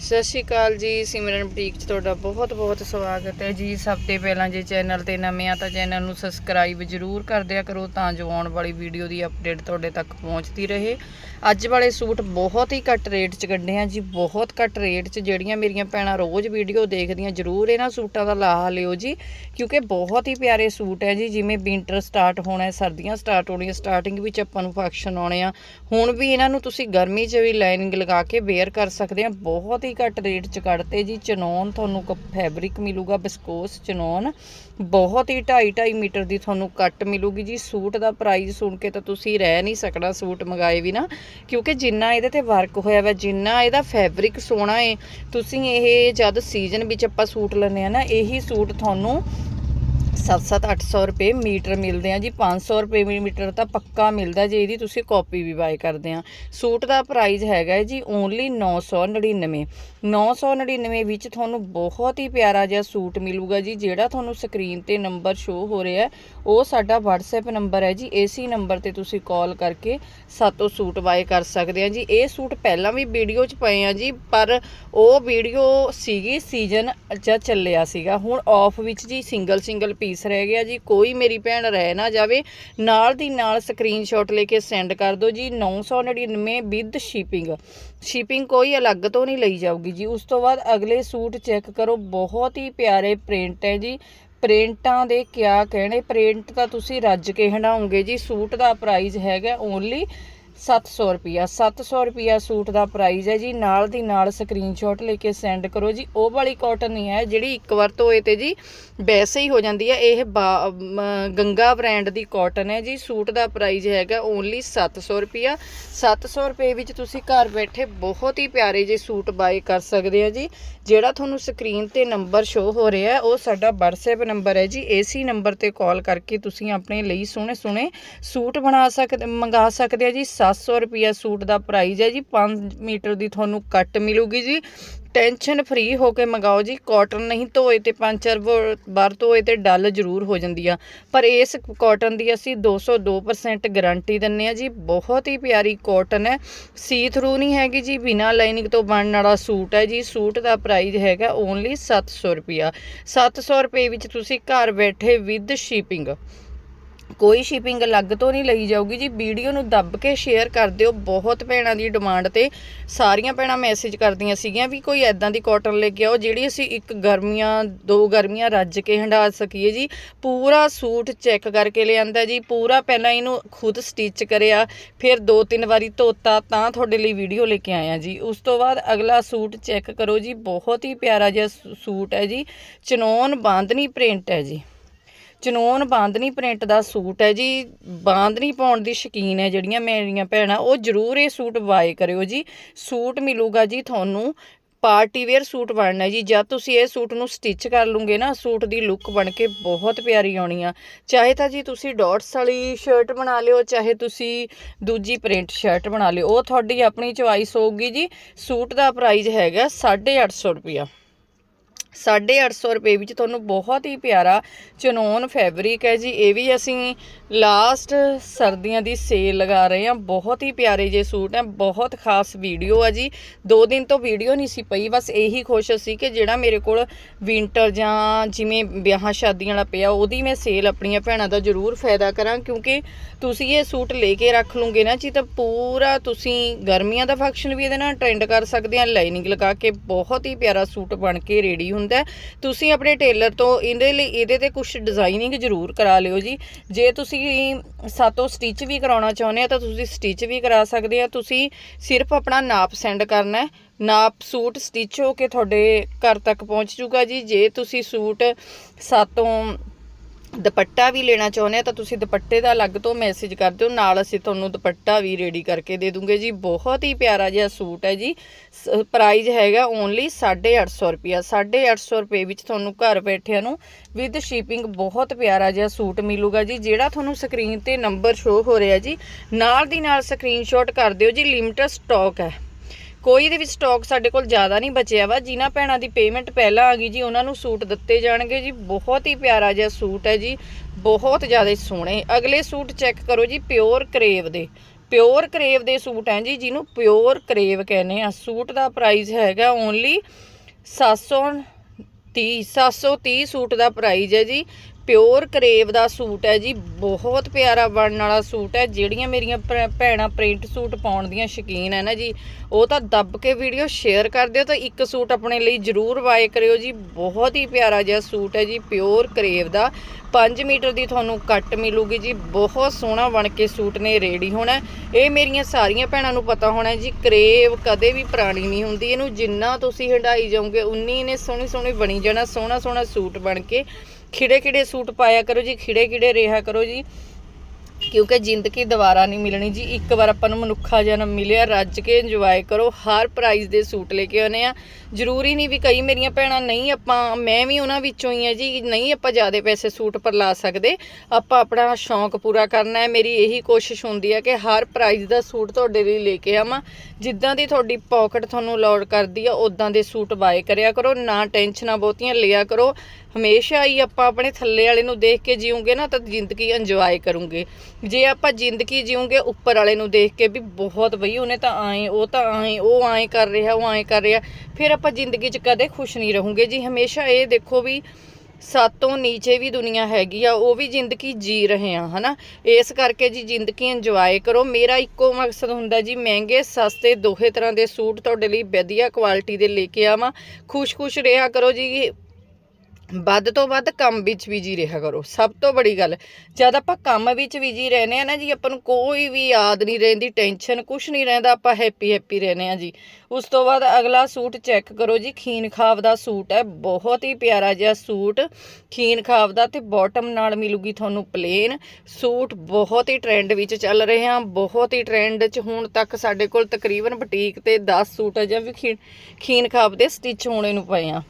ਸਤਿ ਸ਼੍ਰੀ ਅਕਾਲ ਜੀ, ਸਿਮਰਨ ਬੁਟੀਕ 'ਚ ਤੁਹਾਡਾ ਬਹੁਤ ਬਹੁਤ ਸਵਾਗਤ ਹੈ ਜੀ। ਸਭ ਤੋਂ ਪਹਿਲਾਂ ਜੇ ਚੈਨਲ ਤੇ ਨਵੇਂ ਆ ਤਾਂ ਚੈਨਲ ਨੂੰ ਸਬਸਕ੍ਰਾਈਬ ਜ਼ਰੂਰ ਕਰ ਦਿਆ ਕਰੋ ਤਾਂ ਜੋ ਆਉਣ ਵਾਲੀ ਵੀਡੀਓ ਦੀ ਅਪਡੇਟ ਤੁਹਾਡੇ ਤੱਕ ਪਹੁੰਚਦੀ ਰਹੇ। ਅੱਜ ਵਾਲੇ ਸੂਟ ਬਹੁਤ ਹੀ ਘੱਟ ਰੇਟ 'ਚ ਕੱਢੇ ਆ ਜੀ, ਬਹੁਤ ਘੱਟ ਰੇਟ 'ਚ ਜਿਹੜੀਆਂ ਮੇਰੀਆਂ ਭੈਣਾਂ ਰੋਜ਼ ਵੀਡੀਓ ਦੇਖਦੀਆਂ ਜ਼ਰੂਰ ਇਹਨਾਂ ਸੂਟਾਂ ਦਾ ਲਾਹਾ ਲਿਓ ਜੀ, ਕਿਉਂਕਿ ਬਹੁਤ ਹੀ ਪਿਆਰੇ ਸੂਟ ਹੈ ਜੀ, ਜਿਵੇਂ ਵਿੰਟਰ ਸਟਾਰਟ ਹੋਣਾ ਹੈ ਸਰਦੀਆਂ ਸਟਾਰਟ ਹੋਣੀਆਂ, ਸਟਾਰਟਿੰਗ ਵਿੱਚ ਆਪਾਂ ਨੂੰ ਫੰਕਸ਼ਨ ਆਉਣੇ ਆ। ਹੁਣ ਵੀ ਇਹਨਾਂ ਨੂੰ ਤੁਸੀਂ ਗਰਮੀ 'ਚ ਵੀ ਲਾਈਨਿੰਗ ਲਗਾ ਕੇ ਵੇਅਰ ਕਰ ਸਕਦੇ ਆ, ਬਹੁਤ ਹੀ ਘੱਟ ਰੇਟ 'ਚ ਕੱਢਤੇ ਜੀ। ਚਨੋਨ ਤੁਹਾਨੂੰ ਫੈਬਰਿਕ ਮਿਲੂਗਾ ਬਿਸਕੋਸ ਚਨੋਨ ਬਹੁਤ ਹੀ 2.5 2.5 ਮੀਟਰ ਦੀ ਤੁਹਾਨੂੰ ਕੱਟ ਮਿਲੂਗੀ ਜੀ। ਸੂਟ ਦਾ ਪ੍ਰਾਈਸ ਸੁਣ ਕੇ ਤਾਂ ਤੁਸੀਂ ਰਹਿ ਨਹੀਂ ਸਕਣਾ ਸੂਟ ਮੰਗਾਏ ਵੀ ਨਾ ਕਿਉਂਕਿ ਜਿੰਨਾ ਇਹਦੇ ਤੇ ਵਰਕ ਹੋਇਆ ਵਾ, ਜਿੰਨਾ ਇਹਦਾ ਫੈਬਰਿਕ ਸੋਹਣਾ ਏ, ਤੁਸੀਂ ਇਹ ਜਦ ਸੀਜ਼ਨ ਵਿੱਚ ਆਪਾਂ ਸੂਟ ਲੈਂਦੇ ਆ ਨਾ, ਇਹੀ ਸੂਟ ਤੁਹਾਨੂੰ 7-7 800 ਰੁਪਏ ਮੀਟਰ ਮਿਲਦੇ ਆ ਜੀ। 500 ਰੁਪਏ ਮੀਟਰ ਤਾਂ ਪੱਕਾ ਮਿਲਦਾ ਜੇ ਇਹਦੀ ਤੁਸੀਂ ਕਾਪੀ ਵੀ ਬਾਏ ਕਰਦੇ ਆ। ਸੂਟ ਦਾ ਪ੍ਰਾਈਸ ਹੈਗਾ ਹੈ ਜੀ ਓਨਲੀ 999 999 ਵਿੱਚ ਤੁਹਾਨੂੰ ਬਹੁਤ ਹੀ ਪਿਆਰਾ ਜਿਹਾ ਸੂਟ ਮਿਲੂਗਾ ਜੀ, ਜਿਹੜਾ ਤੁਹਾਨੂੰ ਸਕਰੀਨ ਤੇ ਨੰਬਰ ਸ਼ੋ ਹੋ ਰਿਹਾ ਉਹ ਸਾਡਾ WhatsApp ਨੰਬਰ ਹੈ ਜੀ ਇਸੇ ਨੰਬਰ ਤੇ ਤੁਸੀਂ ਕਾਲ ਕਰਕੇ ਸਾਤੋਂ ਸੂਟ ਬਾਏ ਕਰ ਸਕਦੇ ਆ ਜੀ। ਇਹ ਸੂਟ ਪਹਿਲਾਂ ਵੀ ਵੀਡੀਓ 'ਚ ਪਏ ਆ ਜੀ, ਪਰ ਉਹ ਵੀਡੀਓ ਸੀਗੀ ਸੀਜ਼ਨ ਜਾਂ ਚੱਲਿਆ ਸੀਗਾ। ਹੁਣ ਆਫ ਵਿੱਚ ਜੀ ਸਿੰਗਲ ਸਿੰਗਲ ਪੀਸ ਰਹਿ ਗਿਆ ਜੀ, ਕੋਈ ਮੇਰੀ ਭੈਣ ਰਹਿ ਨਾ ਜਾਵੇ, ਨਾਲ ਦੀ ਨਾਲ ਸਕਰੀਨਸ਼ਾਟ ਲੈ ਕੇ ਸੈਂਡ ਕਰ ਦਿਓ ਜੀ 999 ਵਿਦ ਸ਼ਿਪਿੰਗ ਸ਼ਿਪਿੰਗ ਕੋਈ ਅਲੱਗ ਤੋਂ ਨਹੀਂ ਲਈ ਜਾਊਗੀ ਜੀ। ਉਸ ਤੋਂ ਬਾਅਦ ਅਗਲੇ ਸੂਟ ਚੈੱਕ ਕਰੋ, ਬਹੁਤ ਹੀ ਪਿਆਰੇ ਪ੍ਰਿੰਟ ਹੈ ਜੀ। ਪ੍ਰਿੰਟਾਂ ਦੇ ਕਿਆ ਕਹਿਣੇ ਪ੍ਰਿੰਟ ਤਾਂ ਤੁਸੀਂ ਰੱਜ ਕੇ ਹੰਡਾਉਂਗੇ ਜੀ, ਸੂਟ ਦਾ ਪ੍ਰਾਈਸ ਹੈਗਾ ਓਨਲੀ 700 ਰੁਪਿਆ 700 ਰੁਪਿਆ ਸੂਟ ਦਾ ਪ੍ਰਾਈਸ ਹੈ ਜੀ। ਨਾਲ ਦੀ ਨਾਲ ਸਕਰੀਨਸ਼ਾਟ ਲੈ ਕੇ ਸੈਂਡ ਕਰੋ ਜੀ। ਉਹ ਵਾਲੀ ਕਾਟਨ ਨਹੀਂ ਹੈ, ਜਿਹੜੀ ਇੱਕ ਵਾਰ ਧੋਏ ਤੇ ਜੀ, ਵੈਸੇ ਹੀ ਹੋ ਜਾਂਦੀ ਹੈ। ਇਹ ਬਾ- ਗੰਗਾ ਬ੍ਰਾਂਡ ਦੀ ਕਾਟਨ ਹੈ ਜੀ। ਸੂਟ ਦਾ ਪ੍ਰਾਈਸ ਹੈਗਾ ਓਨਲੀ 700 ਰੁਪਿਆ 700 ਰੁਪਏ ਵਿੱਚ ਤੁਸੀਂ ਘਰ ਬੈਠੇ ਬਹੁਤ ਹੀ ਪਿਆਰੇ ਜਿਹੇ ਸੂਟ ਬਾਏ ਕਰ ਸਕਦੇ ਆ ਜੀ। ਜਿਹੜਾ ਤੁਹਾਨੂੰ ਸਕਰੀਨ ਤੇ ਨੰਬਰ ਸ਼ੋ ਹੋ ਰਿਹਾ ਉਹ ਸਾਡਾ WhatsApp ਨੰਬਰ ਹੈ ਜੀ। ਏਸੀ ਨੰਬਰ ਤੇ ਕਾਲ ਕਰਕੇ ਤੁਸੀਂ ਆਪਣੇ ਲਈ ਸੋਹਣੇ ਸੋਹਣੇ ਸੂਟ ਬਣਾ ਸਕਦੇ, ਮੰਗਾ ਸਕਦੇ ਆ ਜੀ। 700 ਰੁਪਿਆ ਸੂਟ ਦਾ ਪ੍ਰਾਈਸ ਹੈ ਜੀ। 5 ਮੀਟਰ ਦੀ ਤੁਹਾਨੂੰ ਕੱਟ ਮਿਲੂਗੀ ਜੀ। ਟੈਨਸ਼ਨ ਫ੍ਰੀ ਹੋ ਕੇ ਮੰਗਾਓ ਜੀ। ਕਾਟਨ ਨਹੀਂ ਧੋਏ ਤੇ ਪੰਜ ਚਾਰ ਵਾਰ ਧੋਏ ਤੇ ਡਲ ਜ਼ਰੂਰ ਹੋ ਜਾਂਦੀ ਆ। ਪਰ ਇਸ ਕਾਟਨ ਦੀ ਅਸੀਂ 202% ਗਾਰੰਟੀ ਦਿੰਨੇ ਆ ਜੀ। ਬਹੁਤ ਹੀ ਪਿਆਰੀ ਕਾਟਨ ਹੈ। ਸੀ ਥਰੂ ਨਹੀਂ ਹੈਗੀ ਜੀ। ਬਿਨਾ ਲਾਈਨਿੰਗ ਤੋਂ ਬਣਨ ਵਾਲਾ ਸੂਟ ਹੈ ਜੀ। ਸੂਟ ਦਾ ਪ੍ਰਾਈਸ ਹੈਗਾ ਓਨਲੀ 700 ਰੁਪਿਆ 700 ਰੁਪਏ ਵਿੱਚ ਤੁਸੀਂ ਘਰ ਬੈਠੇ ਵਿਦ ਸ਼ਿਪਿੰਗ ਕੋਈ ਸ਼ਿਪਿੰਗ ਅਲੱਗ ਤੋਂ ਨਹੀਂ ਲਈ ਜਾਊਗੀ ਜੀ। ਵੀਡੀਓ ਨੂੰ ਦੱਬ ਕੇ ਸ਼ੇਅਰ ਕਰ ਦਿਓ। ਬਹੁਤ ਭੈਣਾਂ ਦੀ ਡਿਮਾਂਡ ਤੇ ਸਾਰੀਆਂ ਭੈਣਾਂ ਮੈਸੇਜ ਕਰਦੀਆਂ ਸੀਗੀਆਂ ਵੀ ਕੋਈ ਐਦਾਂ ਦੀ ਕਾਟਨ ਲੈ ਕੇ ਆਓ, ਜਿਹੜੀ ਅਸੀਂ ਇੱਕ ਗਰਮੀਆਂ, ਦੋ ਗਰਮੀਆਂ ਰੱਜ ਕੇ ਹੰਡਾ ਸਕੀਏ ਜੀ। ਪੂਰਾ ਸੂਟ ਚੈੱਕ ਕਰਕੇ ਲਿਆਂਦਾ ਜੀ। ਪੂਰਾ ਪਹਿਲਾਂ ਇਹਨੂੰ ਖੁਦ ਸਟਿਚ ਕਰਿਆ, ਫਿਰ ਦੋ ਤਿੰਨ ਵਾਰੀ ਧੋਤਾ, ਤਾਂ ਤੁਹਾਡੇ ਲਈ ਵੀਡੀਓ ਲੈ ਕੇ ਆਇਆ ਜੀ। ਉਸ ਤੋਂ ਬਾਅਦ ਅਗਲਾ ਸੂਟ ਚੈੱਕ ਕਰੋ ਜੀ। ਬਹੁਤ ਹੀ ਪਿਆਰਾ ਜਿਹਾ ਸੂ- ਸੂਟ ਹੈ ਜੀ। ਚਨੋਨ ਬਾਂਦਨੀ ਪ੍ਰਿੰਟ ਹੈ ਜੀ। ਚਨੋਨ ਬਾਂਦਨੀ ਪ੍ਰਿੰਟ ਦਾ ਸੂਟ ਹੈ ਜੀ ਬਾਂਦਨੀ ਪਾਉਣ ਦੀ ਸ਼ਕੀਨ ਹੈ ਜਿਹੜੀਆਂ ਮੇਰੀਆਂ ਭੈਣਾਂ, ਉਹ ਜ਼ਰੂਰ ਇਹ ਸੂਟ ਬਾਏ ਕਰਿਓ ਜੀ। ਸੂਟ ਮਿਲੂਗਾ ਜੀ ਤੁਹਾਨੂੰ, ਪਾਰਟੀ ਵੇਅਰ ਸੂਟ ਬਣਨਾ ਜੀ ਜਦ ਤੁਸੀਂ ਇਹ ਸੂਟ ਨੂੰ ਸਟਿਚ ਕਰ ਲੂਗੇ ਨਾ, ਸੂਟ ਦੀ ਲੁੱਕ ਬਣ ਕੇ ਬਹੁਤ ਪਿਆਰੀ ਆਉਣੀ ਆ। ਚਾਹੇ ਤਾਂ ਜੀ ਤੁਸੀਂ ਡਾਟਸ ਵਾਲੀ ਸ਼ਰਟ ਬਣਾ ਲਿਓ, ਚਾਹੇ ਤੁਸੀਂ ਦੂਜੀ ਪ੍ਰਿੰਟ ਸ਼ਰਟ ਬਣਾ ਲਿਓ, ਉਹ ਤੁਹਾਡੀ ਆਪਣੀ ਚੁਆਇਸ ਹੋਊਗੀ ਜੀ। ਸੂਟ ਦਾ ਪ੍ਰਾਈਸ ਹੈਗਾ 850 ਰੁਪਿਆ 850 ਰੁਪਏ ਵਿੱਚ ਤੁਹਾਨੂੰ ਬਹੁਤ ਹੀ ਪਿਆਰਾ ਚਨੋਨ ਫੈਬਰਿਕ ਹੈ ਜੀ। ਇਹ ਵੀ ਅਸੀਂ ਲਾਸਟ ਸਰਦੀਆਂ ਦੀ ਸੇਲ ਲਗਾ ਰਹੇ ਹਾਂ। ਬਹੁਤ ਹੀ ਪਿਆਰੇ ਜੇ ਸੂਟ ਹੈ। ਬਹੁਤ ਖਾਸ ਵੀਡੀਓ ਆ ਜੀ। ਦੋ ਦਿਨ ਤੋਂ ਵੀਡੀਓ ਨਹੀਂ ਸੀ ਪਈ। ਬਸ ਇਹੀ ਖੁਸ਼ ਸੀ ਕਿ ਜਿਹੜਾ ਮੇਰੇ ਕੋਲ ਵਿੰਟਰ ਜਾਂ ਜਿਵੇਂ ਵਿਆਹਾਂ ਸ਼ਾਦੀਆਂ ਵਾਲਾ ਪਿਆ, ਉਹਦੀ ਮੈਂ ਸੇਲ ਆਪਣੀਆਂ ਭੈਣਾਂ ਦਾ ਜ਼ਰੂਰ ਫਾਇਦਾ ਕਰਾਂ। ਕਿਉਂਕਿ ਤੁਸੀਂ ਇਹ ਸੂਟ ਲੈ ਕੇ ਰੱਖ ਲਓਗੇ ਨਾ ਜੀ, ਤਾਂ ਪੂਰਾ ਤੁਸੀਂ ਗਰਮੀਆਂ ਦਾ ਫੰਕਸ਼ਨ ਵੀ ਇਹਦੇ ਨਾਲ ਟ੍ਰੈਂਡ ਕਰ ਸਕਦੇ ਆ। ਲਾਈਨਿੰਗ ਲਗਾ ਕੇ ਬਹੁਤ ਹੀ ਪਿਆਰਾ ਸੂਟ ਬਣ ਕੇ ਰੈਡੀ ਹੁੰਦਾ ਤੁਸੀਂ ਆਪਣੇ ਟੇਲਰ ਤੋਂ ਇਹਦੇ ਲਈ, ਇਹਦੇ ਤੇ ਕੁਝ ਡਿਜ਼ਾਈਨਿੰਗ ਜ਼ਰੂਰ ਕਰਾ ਲਿਓ ਜੀ। ਜੇ ਤੁਸੀਂ ਸਾਤੋਂ ਸਟਿਚ ਵੀ ਕਰਾਉਣਾ ਚਾਹੁੰਦੇ ਆ, ਤਾਂ ਤੁਸੀਂ ਸਟਿਚ ਵੀ ਕਰਾ ਸਕਦੇ ਆ। ਤੁਸੀਂ ਸਿਰਫ ਆਪਣਾ ਨਾਪ ਸੈਂਡ ਕਰਨਾ ਨਾਪ ਸੂਟ ਸਟਿਚ ਹੋ ਕੇ ਤੁਹਾਡੇ ਘਰ ਤੱਕ ਪਹੁੰਚ ਜੂਗਾ ਜੀ। ਜੇ ਤੁਸੀਂ ਸੂਟ ਸਾਤੋਂ ਦੁਪੱਟਾ ਵੀ ਲੈਣਾ ਚਾਹੁੰਦੇ ਆ ਤਾਂ ਤੁਸੀਂ ਦੁਪੱਟੇ ਦਾ ਅਲੱਗ ਤੋਂ ਮੈਸੇਜ ਕਰ ਦਿਓ, ਨਾਲ ਅਸੀਂ ਤੁਹਾਨੂੰ ਦੁਪੱਟਾ ਵੀ ਰੈਡੀ ਕਰਕੇ ਦੇ ਦੂੰਗੇ ਜੀ। ਬਹੁਤ ਹੀ ਪਿਆਰਾ ਜਿਹਾ ਸੂਟ ਹੈ ਜੀ। ਪ੍ਰਾਈਸ ਹੈਗਾ ਓਨਲੀ 850 ਰੁਪਿਆ 850 ਰੁਪਏ ਵਿੱਚ ਤੁਹਾਨੂੰ ਘਰ ਬੈਠਿਆਂ ਨੂੰ ਵਿਦ ਸ਼ਿਪਿੰਗ ਬਹੁਤ ਪਿਆਰਾ ਜਿਹਾ ਸੂਟ ਮਿਲੂਗਾ ਜੀ, ਜਿਹੜਾ ਤੁਹਾਨੂੰ ਸਕਰੀਨ ਤੇ ਨੰਬਰ ਸ਼ੋ ਹੋ ਰਿਹਾ ਜੀ। ਨਾਲ ਦੀ ਨਾਲ ਸਕਰੀਨਸ਼ਾਟ ਕਰ ਦਿਓ ਜੀ ਲਿਮਟਡ ਸਟਾਕ ਹੈ। ਕੋਈ ਦੇ ਵਿੱਚ ਸਟਾਕ ਸਾਡੇ ਕੋਲ ਜ਼ਿਆਦਾ ਨਹੀਂ ਬਚਿਆ ਵਾ। ਜਿਨ੍ਹਾਂ ਭੈਣਾਂ ਦੀ ਪੇਮੈਂਟ ਪਹਿਲਾਂ ਆ ਗਈ ਜੀ, ਉਹਨਾਂ ਨੂੰ ਸੂਟ ਦਿੱਤੇ ਜਾਣਗੇ ਜੀ। ਬਹੁਤ ਹੀ ਪਿਆਰਾ ਜਿਹਾ ਸੂਟ ਹੈ ਜੀ। ਬਹੁਤ ਜ਼ਿਆਦਾ ਸੋਹਣੇ। ਅਗਲੇ ਸੂਟ ਚੈੱਕ ਕਰੋ ਜੀ ਪਿਓਰ ਕਰੇਵ ਦੇ। ਪਿਓਰ ਕਰੇਵ ਦੇ ਸੂਟ ਹੈ ਜੀ, ਜਿਹਨੂੰ ਪਿਓਰ ਕਰੇਵ ਕਹਿੰਦੇ ਆ। ਸੂਟ ਦਾ ਪ੍ਰਾਈਸ ਹੈਗਾ ਓਨਲੀ 730 730 ਸੂਟ ਦਾ ਪ੍ਰਾਈਸ ਹੈ ਜੀ। ਪਿਓਰ ਕਰੇਵ ਦਾ ਸੂਟ ਹੈ ਜੀ, ਬਹੁਤ ਪਿਆਰਾ ਬਣਨ ਵਾਲਾ ਸੂਟ ਹੈ, ਜਿਹੜੀਆਂ ਮੇਰੀਆਂ ਭੈ- ਭੈਣਾਂ ਪ੍ਰਿੰਟ ਸੂਟ ਪਾਉਣ ਦੀਆਂ ਸ਼ੌਕੀਨ ਹੈ ਨਾ ਜੀ, ਉਹ ਤਾਂ ਦੱਬ ਕੇ ਵੀਡੀਓ ਸ਼ੇਅਰ ਕਰ ਦਿਓ ਤਾਂ ਇੱਕ ਸੂਟ ਆਪਣੇ ਲਈ ਜ਼ਰੂਰ ਬਾਏ ਕਰਿਓ ਜੀ, ਬਹੁਤ ਹੀ ਪਿਆਰਾ ਜਿਹਾ ਸੂਟ ਹੈ ਜੀ, ਪਿਓਰ ਕਰੇਵ ਦਾ 5 ਮੀਟਰ ਦੀ ਤੁਹਾਨੂੰ ਕੱਟ ਮਿਲੂਗੀ ਜੀ, ਬਹੁਤ ਸੋਹਣਾ ਬਣ ਕੇ ਸੂਟ ਨੇ ਰੈਡੀ ਹੋਣਾ ਇਹ ਮੇਰੀਆਂ ਸਾਰੀਆਂ ਭੈਣਾਂ ਨੂੰ ਪਤਾ ਹੋਣਾ ਜੀ, ਕਰੇਵ ਕਦੇ ਵੀ ਪੁਰਾਣੀ ਨਹੀਂ ਹੁੰਦੀ, ਇਹਨੂੰ ਜਿੰਨਾ ਤੁਸੀਂ ਹੰਡਾਈ ਜਾਓਗੇ, ਉਨੀ ਇਹਨੇ ਸੋਹਣੀ ਸੋਹਣੀ ਬਣੀ ਜਾਣਾ ਸੋਹਣਾ ਸੋਹਣਾ ਸੂਟ ਬਣ ਕੇ ਖਿੜੇ ਖਿੜੇ ਸੂਟ ਪਾਇਆ ਕਰੋ ਜੀ ਖਿੜੇ ਖਿੜੇ ਰਿਹਾ ਕਰੋ ਜੀ। ਕਿਉਂਕਿ ਜ਼ਿੰਦਗੀ ਦੁਬਾਰਾ ਨਹੀਂ ਮਿਲਣੀ ਜੀ। ਇੱਕ ਵਾਰ ਆਪਾਂ ਨੂੰ ਮਨੁੱਖਾ ਜਨਮ ਮਿਲਿਆ, ਰੱਜ ਕੇ ਇੰਜੋਏ ਕਰੋ। ਹਰ ਪ੍ਰਾਈਸ ਦੇ ਸੂਟ ਲੈ ਕੇ ਆਉਨੇ ਆ ਜ਼ਰੂਰੀ ਨਹੀਂ ਵੀ ਕਈ ਮੇਰੀਆਂ ਭੈਣਾਂ, ਨਹੀਂ ਆਪਾਂ, ਮੈਂ ਵੀ ਉਹਨਾਂ ਵਿੱਚੋਂ ਹੀ ਆ ਜੀ। ਨਹੀਂ ਆਪਾਂ ਜ਼ਿਆਦਾ ਪੈਸੇ ਸੂਟ ਪਰ ਲਾ ਸਕਦੇ। ਆਪਾਂ ਆਪਣਾ ਸ਼ੌਂਕ ਪੂਰਾ ਕਰਨਾ ਹੈ। ਮੇਰੀ ਇਹੀ ਕੋਸ਼ਿਸ਼ ਹੁੰਦੀ ਹੈ ਕਿ ਹਰ ਪ੍ਰਾਈਸ ਦਾ ਸੂਟ ਤੁਹਾਡੇ ਲਈ ਲੈ ਕੇ ਆਵਾਂ। ਜਿੱਦਾਂ ਦੀ ਤੁਹਾਡੀ ਪਾਕਟ ਤੁਹਾਨੂੰ ਲੋਡ ਕਰਦੀ ਆ ਉਦਾਂ ਦੇ ਸੂਟ ਬਾਏ ਕਰਿਆ ਕਰੋ। ਨਾ ਟੈਨਸ਼ਨਾਂ ਬਹੁਤੀਆਂ, ਲਿਆ ਕਰੋ। ਹਮੇਸ਼ਾ ਹੀ ਆਪਾਂ ਆਪਣੇ ਥੱਲੇ ਵਾਲੇ ਨੂੰ ਦੇਖ ਕੇ ਜੀਉਂਗੇ ਨਾ ਤਾਂ ਜ਼ਿੰਦਗੀ ਇੰਜੋਏ ਕਰੂੰਗੇ। ਜੇ ਆਪਾਂ ਜ਼ਿੰਦਗੀ ਜੀਉਂਗੇ ਉੱਪਰ ਵਾਲੇ ਨੂੰ ਦੇਖ ਕੇ ਵੀ ਬਹੁਤ ਬਈ ਉਹਨੇ ਤਾਂ ਆਏ ਉਹ ਤਾਂ ਆਏ ਉਹ ਆਏ ਕਰ ਰਿਹਾ, ਉਹ ਆਏ ਕਰ ਰਿਹਾ, ਫਿਰ ਆਪਾਂ ਜ਼ਿੰਦਗੀ 'ਚ ਕਦੇ ਖੁਸ਼ ਨਹੀਂ ਰਹੂੰਗੇ। ਜੀ ਹਮੇਸ਼ਾ ਇਹ ਦੇਖੋ ਵੀ ਸਾਤੋਂ ਨੀਚੇ ਵੀ ਦੁਨੀਆ ਹੈਗੀ ਆ, ਉਹ ਵੀ ਜ਼ਿੰਦਗੀ ਜੀ ਰਹੇ ਆ, ਹਨਾ? ਇਸ ਕਰਕੇ ਜੀ ਜ਼ਿੰਦਗੀ ਇੰਜੋਏ ਕਰੋ। ਮੇਰਾ ਇੱਕੋ ਮਕਸਦ ਹੁੰਦਾ ਜੀ ਮਹਿੰਗੇ, ਸਸਤੇ ਦੋਹੇ ਤਰ੍ਹਾਂ ਦੇ ਸੂਟ ਤੁਹਾਡੇ ਲਈ ਵਧੀਆ ਕੁਆਲਿਟੀ ਦੇ ਲੈ ਕੇ ਆਵਾਂ। ਖੁਸ਼-ਖੁਸ਼ ਰਿਹਾ ਕਰੋ ਜੀ। ਵੱਧ ਤੋਂ ਵੱਧ ਕੰਮ ਵਿੱਚ ਬਿਜ਼ੀ ਰਿਹਾ ਕਰੋ, ਸਭ ਤੋਂ ਬੜੀ ਗੱਲ। ਜਦ ਆਪਾਂ ਕੰਮ ਵਿੱਚ ਬਿਜ਼ੀ ਰਹਿੰਦੇ ਆ ਨਾ ਜੀ, ਆਪਾਂ ਨੂੰ ਕੋਈ ਵੀ ਯਾਦ ਨਹੀਂ ਰਹਿੰਦੀ ਟੈਨਸ਼ਨ ਕੁਝ ਨਹੀਂ ਰਹਿੰਦਾ, ਆਪਾਂ ਹੈਪੀ ਹੈਪੀ ਰਹਿੰਦੇ ਆ ਜੀ। ਉਸ ਤੋਂ ਬਾਅਦ ਅਗਲਾ ਸੂਟ ਚੈੱਕ ਕਰੋ ਜੀ, ਖੀਨ ਖਾਬ ਦਾ ਸੂਟ ਹੈ, ਬਹੁਤ ਹੀ ਪਿਆਰਾ ਜਿਹਾ ਸੂਟ। ਖੀਨ ਖਾਬ ਦਾ ਤੇ ਬਾਟਮ ਨਾਲ ਮਿਲੂਗੀ ਤੁਹਾਨੂੰ ਪਲੇਨ ਸੂਟ ਬਹੁਤ ਹੀ ਟ੍ਰੈਂਡ ਵਿੱਚ ਚੱਲ ਰਹੇ ਆ ਬਹੁਤ ਹੀ ਟ੍ਰੈਂਡ 'ਚ ਹੁਣ ਤੱਕ ਸਾਡੇ ਕੋਲ ਤਕਰੀਬਨ ਬੁਟੀਕ ਤੇ 10 ਸੂਟ ਅਜੇ ਵੀ ਖੀਨ ਖੀਨ ਖਾਬ ਦੇ ਸਟਿਚ ਹੋਣੇ ਨੂੰ ਪਏ ਆ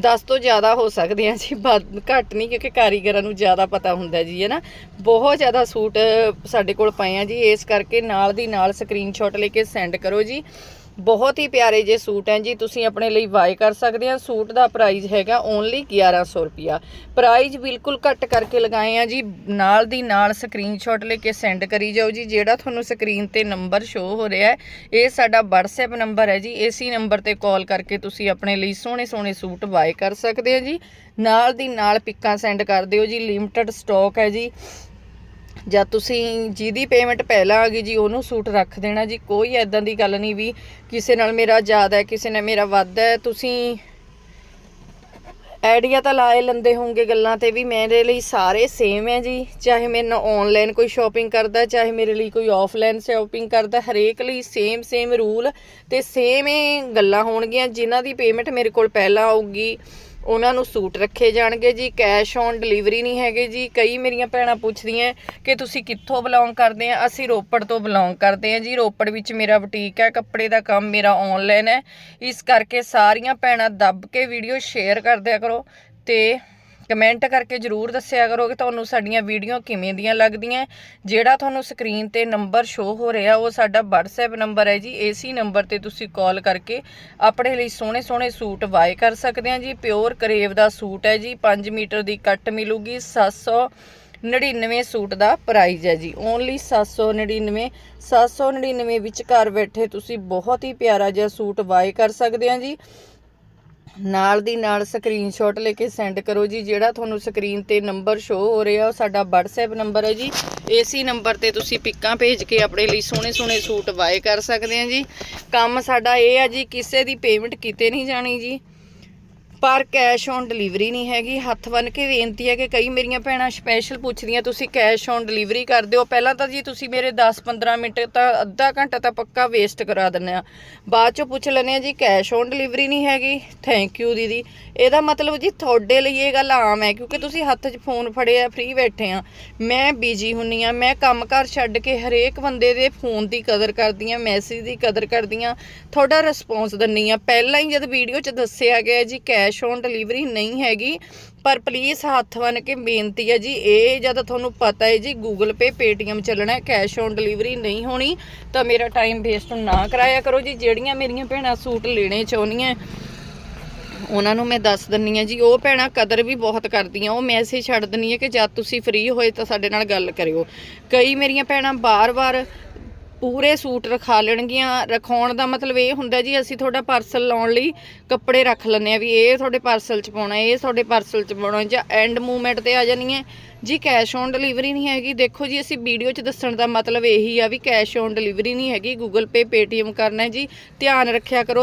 10 ਤੋਂ ਜ਼ਿਆਦਾ ਹੋ ਸਕਦੇ ਆ ਜੀ, ਵੱਧ- ਘੱਟ ਨਹੀਂ, ਕਿਉਂਕਿ ਕਾਰੀਗਰਾਂ ਨੂੰ ਜ਼ਿਆਦਾ ਪਤਾ ਹੁੰਦਾ ਜੀ, ਹੈ ਨਾ। ਬਹੁਤ ਜ਼ਿਆਦਾ ਸੂਟ ਸਾਡੇ ਕੋਲ ਪਏ ਆ ਜੀ, ਇਸ ਕਰਕੇ ਨਾਲ ਦੀ ਨਾਲ ਸਕਰੀਨਸ਼ਾਟ ਲੈ ਕੇ ਸੈਂਡ ਕਰੋ ਜੀ। ਬਹੁਤ ਹੀ ਪਿਆਰੇ ਜੇ ਸੂਟ ਹੈ ਜੀ, ਤੁਸੀਂ ਆਪਣੇ ਲਈ ਬਾਏ ਕਰ ਸਕਦੇ ਆ ਸੂਟ ਦਾ ਪ੍ਰਾਈਸ ਹੈਗਾ ਓਨਲੀ 1100 ਰੁਪਿਆ ਪ੍ਰਾਈਸ ਬਿਲਕੁਲ ਘੱਟ ਕਰਕੇ ਲਗਾਏ ਆ ਜੀ। ਨਾਲ ਦੀ ਨਾਲ ਸਕਰੀਨਸ਼ਾਟ ਲੈ ਕੇ ਸੈਂਡ ਕਰੀ ਜਾਓ ਜੀ, ਜਿਹੜਾ ਤੁਹਾਨੂੰ ਸਕਰੀਨ ਤੇ ਨੰਬਰ ਸ਼ੋ ਹੋ ਰਿਹਾ ਹੈ, ਇਹ ਸਾਡਾ WhatsApp ਨੰਬਰ ਹੈ ਜੀ। ਇਸੇ ਨੰਬਰ ਤੇ ਕਾਲ ਕਰਕੇ ਤੁਸੀਂ ਆਪਣੇ ਲਈ ਸੋਹਣੇ ਸੋਹਣੇ ਸੂਟ ਬਾਏ ਕਰ ਸਕਦੇ ਆ ਜੀ। ਨਾਲ ਦੀ ਨਾਲ ਪਿੱਕਾਂ ਸੈਂਡ ਕਰ ਦਿਓ ਜੀ। ਲਿਮਟਿਡ ਸਟਾਕ ਹੈ ਜੀ। ਜਾਂ ਤੁਸੀਂ ਜਿਹਦੀ ਪੇਮੈਂਟ ਪਹਿਲਾਂ ਆ ਗਈ ਜੀ, ਉਹਨੂੰ ਸੂਟ ਰੱਖ ਦੇਣਾ ਜੀ। ਕੋਈ ਐਦਾਂ ਦੀ ਗੱਲ ਨਹੀਂ ਵੀ ਕਿਸੇ ਨਾਲ ਮੇਰਾ ਜ਼ਿਆਦਾ ਹੈ, ਕਿਸੇ ਨਾਲ ਮੇਰਾ ਵੱਧ ਹੈ। ਤੁਸੀਂ ਆਈਡੀਆ ਤਾਂ ਲਾਏ ਲੰਦੇ ਹੋਣਗੇ ਗੱਲਾਂ ਤੇ ਵੀ ਮੇਰੇ ਲਈ ਸਾਰੇ ਸੇਮ ਹੈ ਜੀ। ਚਾਹੇ ਮੇਰੇ ਨਾਲ ਆਨਲਾਈਨ ਕੋਈ ਸ਼ਾਪਿੰਗ ਕਰਦਾ, ਚਾਹੇ ਮੇਰੇ ਲਈ ਕੋਈ ਆਫਲਾਈਨ ਸ਼ਾਪਿੰਗ ਕਰਦਾ, ਹਰੇਕ ਲਈ ਸੇਮ ਸੇਮ ਰੂਲ ਤੇ ਸੇਮ ਹੀ ਗੱਲਾਂ ਹੋਣਗੀਆਂ, ਜਿਨ੍ਹਾਂ ਦੀ ਪੇਮੈਂਟ ਮੇਰੇ ਕੋਲ ਪਹਿਲਾਂ ਆਊਗੀ। ਉਹਨਾਂ ਨੂੰ ਸੂਟ ਰੱਖੇ ਜਾਣਗੇ ਜੀ ਕੈਸ਼ ਔਨ ਡਿਲੀਵਰੀ ਨਹੀਂ ਹੈਗੇ ਜੀ। ਕਈ ਮੇਰੀਆਂ ਭੈਣਾਂ ਪੁੱਛਦੀਆਂ ਕਿ ਤੁਸੀਂ ਕਿੱਥੋਂ ਬਿਲੋਂਗ ਕਰਦੇ ਆ? ਅਸੀਂ ਰੋਪੜ ਤੋਂ ਬਿਲੋਂਗ ਕਰਦੇ ਆ ਜੀ। ਰੋਪੜ ਵਿੱਚ ਮੇਰਾ ਬੁਟੀਕ ਹੈ, ਕੱਪੜੇ ਦਾ ਕੰਮ ਮੇਰਾ ਆਨਲਾਈਨ ਹੈ। ਇਸ ਕਰਕੇ ਸਾਰੀਆਂ ਭੈਣਾਂ ਦੱਬ ਕੇ ਵੀਡੀਓ ਸ਼ੇਅਰ ਕਰਦਿਆ ਕਰੋ ਤੇ ਕਮੈਂਟ ਕਰਕੇ ਜਰੂਰ ਦੱਸਿਆ ਕਰੋ ਕਿ ਤੁਹਾਨੂੰ ਸਾਡੀਆਂ ਵੀਡੀਓ ਕਿਵੇਂ ਦੀਆਂ ਲੱਗਦੀਆਂ। ਜਿਹੜਾ ਤੁਹਾਨੂੰ ਸਕਰੀਨ ਤੇ ਨੰਬਰ ਸ਼ੋ ਹੋ ਰਿਹਾ, ਉਹ ਸਾਡਾ WhatsApp ਨੰਬਰ ਹੈ ਜੀ। ਇਸੇ ਨੰਬਰ ਤੇ ਤੁਸੀਂ ਕਾਲ ਕਰਕੇ ਆਪਣੇ ਲਈ ਸੋਹਣੇ ਸੋਹਣੇ ਸੂਟ ਵਾਏ ਕਰ ਸਕਦੇ ਆ ਜੀ। ਪਿਓਰ ਕਰੇਵ ਦਾ ਸੂਟ ਹੈ ਜੀ। 5 ਮੀਟਰ ਦੀ ਕੱਟ ਮਿਲੂਗੀ। 799 ਸੂਟ ਦਾ ਪ੍ਰਾਈਜ਼ ਹੈ ਜੀ। ਓਨਲੀ 799 799 ਵਿੱਚ ਘਰ ਬੈਠੇ ਤੁਸੀਂ ਬਹੁਤ ਹੀ ਪਿਆਰਾ ਜਿਹਾ ਸੂਟ ਵਾਏ ਕਰ ਸਕਦੇ ਆ ਜੀ। ਨਾਲ ਦੀ ਨਾਲ ਸਕਰੀਨਸ਼ਾਟ ਲੈ ਕੇ ਸੈਂਡ ਕਰੋ ਜੀ, ਜਿਹੜਾ ਤੁਹਾਨੂੰ ਸਕਰੀਨ ਤੇ ਨੰਬਰ ਸ਼ੋ ਹੋ ਰਿਹਾ, ਉਹ ਸਾਡਾ WhatsApp ਨੰਬਰ ਹੈ ਜੀ। ਇਸੇ ਨੰਬਰ ਤੇ ਤੁਸੀਂ ਪਿੱਕਾਂ ਭੇਜ ਕੇ ਆਪਣੇ ਲਈ ਸੋਹਣੇ ਸੋਹਣੇ ਸੂਟ ਬਾਏ ਕਰ ਸਕਦੇ ਆ ਜੀ। ਕੰਮ ਸਾਡਾ ਇਹ ਆ ਜੀ, ਕਿਸੇ ਦੀ ਪੇਮੈਂਟ ਕਿਤੇ ਨਹੀਂ ਜਾਣੀ ਜੀ। ਪਰ ਕੈਸ਼ ਔਨ ਡਿਲੀਵਰੀ ਨਹੀਂ ਹੈਗੀ। ਹੱਥ ਬੰਨ ਕੇ ਬੇਨਤੀ ਹੈ ਕਿ ਕਈ ਮੇਰੀਆਂ ਭੈਣਾਂ ਸਪੈਸ਼ਲ ਪੁੱਛਦੀਆਂ, ਤੁਸੀਂ ਕੈਸ਼ ਔਨ ਡਿਲੀਵਰੀ ਕਰ ਦਿਓ ਪਹਿਲਾਂ ਤਾਂ ਜੀ ਤੁਸੀਂ ਮੇਰੇ 10-15 ਮਿੰਟ ਤਾਂ ਅੱਧਾ ਘੰਟਾ ਤਾਂ ਪੱਕਾ ਵੇਸਟ ਕਰਾ ਦਿੰਦੇ ਆ ਬਾਅਦ ਚੋਂ ਪੁੱਛ ਲੈਂਦੇ ਆ ਜੀ ਕੈਸ਼ ਔਨ ਡਿਲੀਵਰੀ ਨਹੀਂ ਹੈਗੀ? ਥੈਂਕ ਯੂ ਦੀਦੀ। ਇਹਦਾ ਮਤਲਬ ਜੀ ਤੁਹਾਡੇ ਲਈ ਇਹ ਗੱਲ ਆਮ ਹੈ, ਕਿਉਂਕਿ ਤੁਸੀਂ ਹੱਥ 'ਚ ਫੋਨ ਫੜਿਆ ਫ੍ਰੀ ਬੈਠੇ ਆ ਮੈਂ ਬਿਜ਼ੀ ਹੁੰਨੀ ਆ ਮੈਂ ਕੰਮਕਾਰ ਛੱਡ ਕੇ ਹਰੇਕ ਬੰਦੇ ਦੇ ਫੋਨ ਦੀ ਕਦਰ ਕਰਦੀ ਆ ਮੈਸੇਜ ਦੀ ਕਦਰ ਕਰਦੀ ਆ ਤੁਹਾਡਾ ਰਿਸਪੌਂਸ ਦਿੰਨੀ ਆ ਪਹਿਲਾਂ ਹੀ ਜਦ ਵੀਡੀਓ 'ਚ ਦੱਸਿਆ ਗਿਆ ਜੀ ਕੈਸ਼ ਕੈਸ਼ ਔਨ ਡਿਲੀਵਰੀ ਨਹੀਂ ਹੈਗੀ, ਪਰ ਪਲੀਜ਼ ਹੱਥ ਬੰਨ ਕੇ ਬੇਨਤੀ ਹੈ ਜੀ, ਇਹ ਜਦ ਤੁਹਾਨੂੰ ਪਤਾ ਹੈ ਜੀ ਗੂਗਲ ਪੇ ਪੇਟੀਐਮ ਚੱਲਣਾ, ਕੈਸ਼ ਔਨ ਡਿਲੀਵਰੀ ਨਹੀਂ ਹੋਣੀ, ਤਾਂ ਮੇਰਾ ਟਾਈਮ ਵੇਸਟ ਨਾ ਕਰਾਇਆ ਕਰੋ ਜੀ, ਜਿਹੜੀਆਂ ਮੇਰੀਆਂ ਭੈਣਾਂ ਸੂਟ ਲੈਣੇ ਚਾਹੁੰਦੀਆਂ, ਉਹਨਾਂ ਨੂੰ ਮੈਂ ਦੱਸ ਦਿੰਨੀ ਆ ਜੀ, ਉਹ ਭੈਣਾਂ ਕਦਰ ਵੀ ਬਹੁਤ ਕਰਦੀਆਂ, ਉਹ ਮੈਸੇਜ ਛੱਡ ਦਿੰਨੀ ਆ ਕਿ ਜਦ ਤੁਸੀਂ ਫ੍ਰੀ ਹੋਏ ਤਾਂ ਸਾਡੇ ਨਾਲ ਗੱਲ ਕਰਿਓ। ਕਈ ਮੇਰੀਆਂ ਭੈਣਾਂ ਬਾਰ-ਬਾਰ ਪੂਰੇ ਸੂਟ ਰਖਾ ਲੈਣਗੀਆਂ। ਰਖਾਉਣ ਦਾ ਮਤਲਬ ਇਹ ਹੁੰਦਾ ਜੀ, ਅਸੀਂ ਤੁਹਾਡਾ ਪਾਰਸਲ ਲਾਉਣ ਲਈ ਕੱਪੜੇ ਰੱਖ ਲੈਂਦੇ ਆ ਵੀ ਇਹ ਤੁਹਾਡੇ ਪਾਰਸਲ 'ਚ ਪਾਉਣਾ, ਇਹ ਤੁਹਾਡੇ ਪਾਰਸਲ 'ਚ ਪਾਉਣਾ, ਜਾਂ ਐਂਡ ਮੂਵਮੈਂਟ ਤੇ ਆ ਜਾਣੀ ਹੈ ਜੀ ਕੈਸ਼ ਔਨ ਡਿਲੀਵਰੀ ਨਹੀਂ ਹੈਗੀ। ਦੇਖੋ ਜੀ, ਅਸੀਂ ਵੀਡੀਓ 'ਚ ਦੱਸਣ ਦਾ ਮਤਲਬ ਇਹੀ ਆ ਵੀ ਕੈਸ਼ ਔਨ ਡਿਲੀਵਰੀ ਨਹੀਂ ਹੈਗੀ। ਗੂਗਲ ਪੇ ਪੇਟੀਐਮ ਕਰਨਾ ਜੀ। ਧਿਆਨ ਰੱਖਿਆ ਕਰੋ।